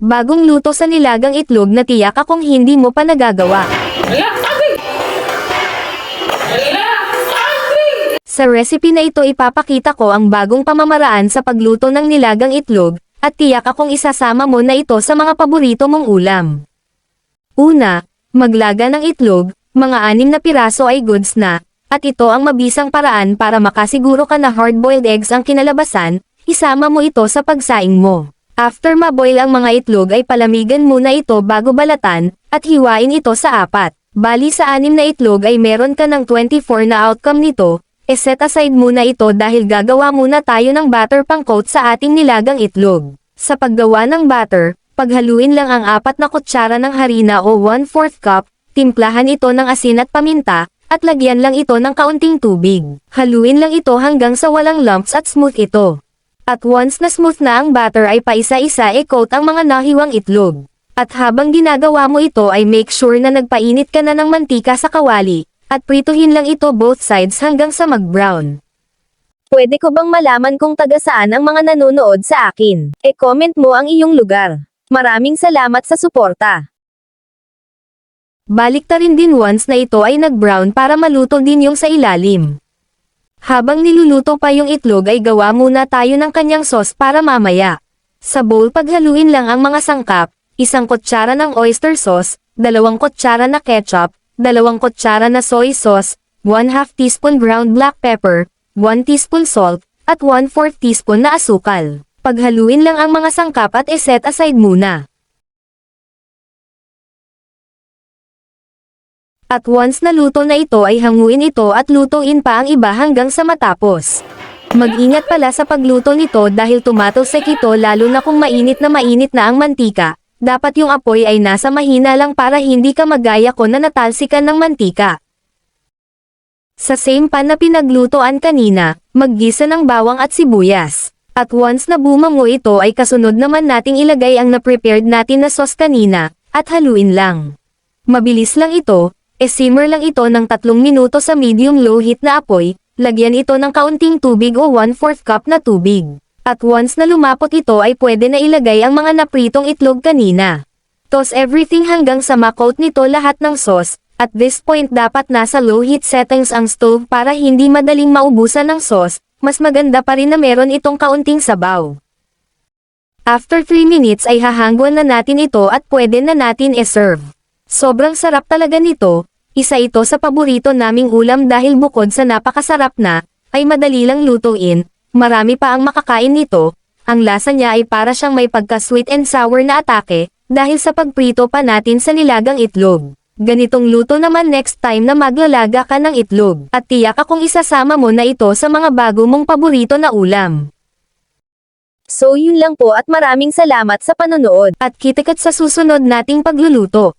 Bagong luto sa nilagang itlog na tiyak akong hindi mo pa nagagawa. Sa recipe na ito ipapakita ko ang bagong pamamaraan sa pagluto ng nilagang itlog, at tiyak akong isasama mo na ito sa mga paborito mong ulam. Una, maglaga ng itlog, mga anim na piraso ay goods na, at ito ang mabisang paraan para makasiguro ka na hard-boiled eggs ang kinalabasan, isama mo ito sa pagsaing mo. After maboil ang mga itlog ay palamigan muna ito bago balatan, at hiwain ito sa apat. Bali sa anim na itlog ay meron ka ng 24 na outcome nito, e set aside muna ito dahil gagawa muna tayo ng batter pang coat sa ating nilagang itlog. Sa paggawa ng batter, paghaluin lang ang apat na kutsara ng harina o 1/4 cup, timplahan ito ng asin at paminta, at lagyan lang ito ng kaunting tubig. Haluin lang ito hanggang sa walang lumps at smooth ito. At once na smooth na ang batter ay paisa-isa i-coat ang mga nahiwang itlog. At habang ginagawa mo ito ay make sure na nagpainit ka na ng mantika sa kawali, at prituhin lang ito both sides hanggang sa mag-brown. Pwede ko bang malaman kung taga saan ang mga nanonood sa akin? E-comment mo ang iyong lugar. Maraming salamat sa suporta. Balik ta rin din once na ito ay nag-brown para maluto din yung sa ilalim. Habang niluluto pa yung itlog ay gawa muna tayo ng kanyang sauce para mamaya. Sa bowl paghaluin lang ang mga sangkap, isang kutsara ng oyster sauce, dalawang kutsara na ketchup, dalawang kutsara na soy sauce, 1 half teaspoon ground black pepper, 1 teaspoon salt, at 1 4 teaspoon na asukal. Paghaluin lang ang mga sangkap at iset aside muna. At once naluto na ito ay hanguin ito at lutuin pa ang iba hanggang sa matapos. Mag-ingat pala sa pagluto nito dahil tumatalsik ito lalo na kung mainit na mainit na ang mantika. Dapat yung apoy ay nasa mahina lang para hindi ka magaya ko na natalsikan ng mantika. Sa same pan na pinaglutoan kanina, maggisa ng bawang at sibuyas. At once na bumango ito ay kasunod naman nating ilagay ang na-prepared natin na sauce kanina, at haluin lang. Mabilis lang ito, e-simmer lang ito ng tatlong minuto sa medium-low heat na apoy, lagyan ito ng kaunting tubig o 1/4 cup na tubig. At once na lumapot ito ay pwede na ilagay ang mga napritong itlog kanina. Toss everything hanggang sa makoat nito lahat ng sauce, at this point dapat nasa low heat settings ang stove para hindi madaling maubusan ng sauce, mas maganda pa rin na meron itong kaunting sabaw. After 3 minutes ay hahangguan na natin ito at pwede na natin e-serve. Sobrang sarap talaga nito, isa ito sa paborito naming ulam dahil bukod sa napakasarap na, ay madali lang lutuin, marami pa ang makakain nito, ang lasa niya ay para siyang may pagka-sweet and sour na atake, dahil sa pagprito pa natin sa nilagang itlog. Ganitong luto naman next time na maglalaga ka ng itlog, at tiyak akong isasama mo na ito sa mga bago mong paborito na ulam. So yun lang po at maraming salamat sa panonood, at kitikat sa susunod nating pagluluto.